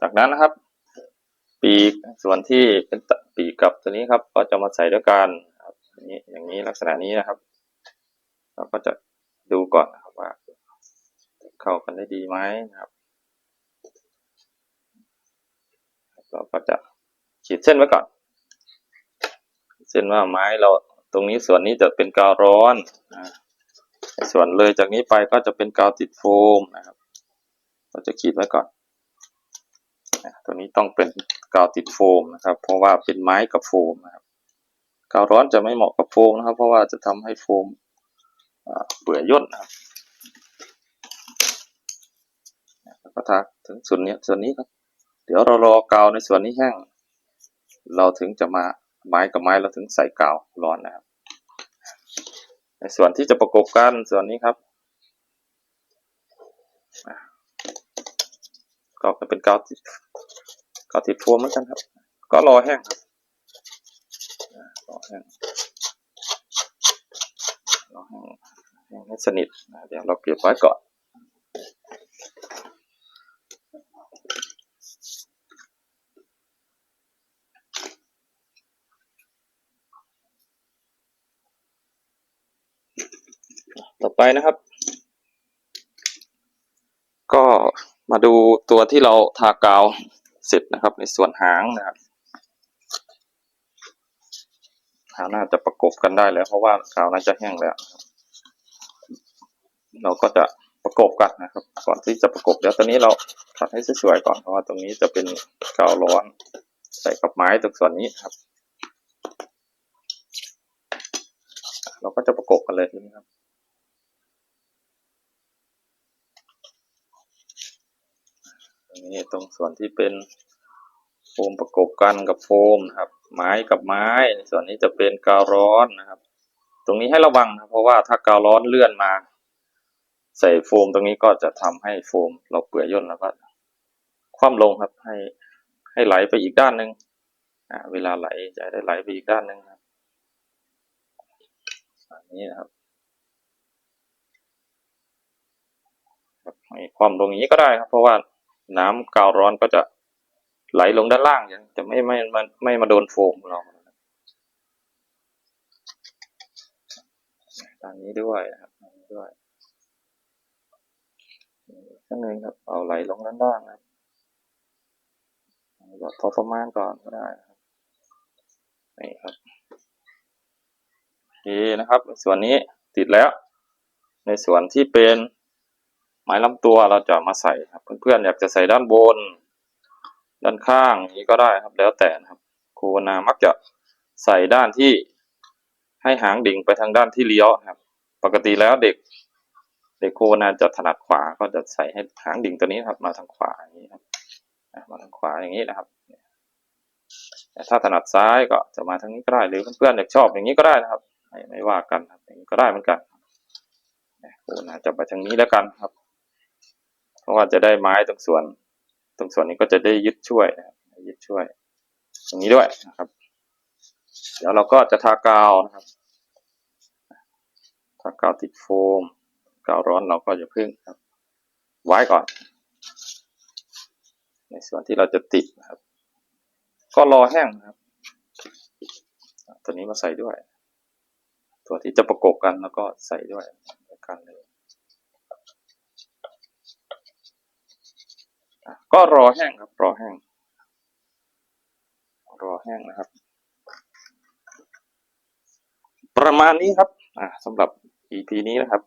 จากนั้นนะครับ ปีกส่วนที่เป็นปีกกับตัวนี้ครับ ก็จะมาใส่ด้วยกันครับอย่างนี้อย่างนี้ลักษณะนี้นะครับ เราก็จะดูก่อนนะครับว่า เข้ากันได้ดีไหมนะครับเราก็จะขีดเส้นไว้ก่อน เส้นว่าไม้เราตรงนี้ส่วนนี้จะเป็นกาวร้อนนะส่วนเลยจากนี้ไปก็จะเป็นกาวติดโฟมนะครับ เราจะขีดไว้ก่อน ตัวนี้ต้องเป็นกาวติดโฟมนะครับ เพราะว่าเป็นไม้กับโฟมนะครับกาวร้อนจะไม่เหมาะกับโฟมนะครับ เพราะว่าจะทำให้โฟมเปื่อยย่นนะครับก็ทาถึงส่วนนี้ส่วนนี้ครับ เดี๋ยวเรารอกาวในส่วนนี้แห้ง เราถึงจะมาไม้กับไม้เราถึงใส่กาวร้อนนะครับ ในส่วนที่จะประกบกันส่วนนี้ครับ ก็เป็นกาวติดกาวติดโฟมเหมือนกันครับ ก็รอแห้งครับอะรอแห้งรอแห้งแห้งให้สนิทเดี๋ยวเราเก็บไว้ก่อนต่อไปนะครับ ก็ มาดูตัวที่เราทากาวเสร็จนะครับ ในส่วนหางนะครับหางน่าจะประกบกันได้แล้ว เพราะว่ากาวน่าจะแห้งแล้ว เราก็จะประกบกันนะครับ ก่อนที่จะประกบเดี๋ยวตอนนี้เราตัดให้สวยๆก่อนเพราะว่าตรงนี้จะเป็นกาวร้อน ใส่กับไม้ตรงส่วนนี้ครับ เราก็จะประกบกันเลยนี้ครับ ตรง นี้ตรงส่วนที่เป็นโฟมประกบกันกับโฟมนะครับ ไม้กับไม้ ส่วนนี้จะเป็นกาวร้อนนะครับ ตรงนี้ให้ระวังนะเพราะว่าถ้ากาวร้อนเลื่อนมา ใส่โฟมตรงนี้ก็จะทำให้โฟมเราเปื่อยย่นแล้วก็คว่ำลงครับให้ให้ไหลไปอีกด้านหนึ่งเวลาไหลจะได้ไหลไปอีกด้านหนึ่งครับอันนี้นะครับครับให้ความลงอย่างนี้ก็ได้ครับ เพราะว่า น้ำกาวร้อนก็จะไหลลงด้านล่างจะจะไม่ไม่ไม่ไม่มาโดนโฟมเราด้านนี้ด้วยนะครับด้วยข้างหนึ่งครับ เอาไหลลงด้านล่างนะครับแบบพอประมาณก่อนก็ได้ครับนี่ครับโอเคนะครับ ส่วนนี้ติดแล้ว ในส่วนที่เป็น ไม้ลำตัวเราจะมาใส่ครับ เพื่อนๆอยากจะใส่ด้านบน ด้านข้างนี้ก็ได้ครับแล้วแต่นะครับครูนามักจะใส่ด้านที่ให้หางดิ่งไปทางด้านที่เลี้ยวครับ ปกติแล้วเด็ก เด็กครูวนาจะถนัดขวาก็จะใส่ให้หางดิ่งตัวนี้ครับ มาทางขวาอย่างนี้ครับมาทางขวาอย่างนี้นะครับแต่ถ้าถนัดซ้ายก็จะมาทางนี้ก็ได้หรือเพื่อนๆอยากชอบอย่างนี้ก็ได้นะครับ ไม่ไม่ว่ากันครับอย่างนี้ก็ได้เหมือนกันครูวนาจะไปทางนี้แล้วกันครับ ราะว่าจะได้ไม้ตรงส่วน ตรงส่วนนี้ก็จะได้ยึดช่วยยึดช่วย ตรงนี้ด้วยนะครับ เดี๋ยวเราก็จะทากาวนะครับ ทากาวติดโฟม กาวร้อนเราก็จะพึ่งครับ ไว้ก่อน ในส่วนที่เราจะติดนะครับ ก็รอแห้งนะครับ ตัวนี้มาใส่ด้วย ตัวที่จะประกบกันแล้วก็ใส่ด้วยด้วยกันเลย อะ ก็รอแห้งครับ รอแห้ง รอแห้งนะครับ ประมาณนี้ครับ อ่าสำหรับ EP นี้นะครับ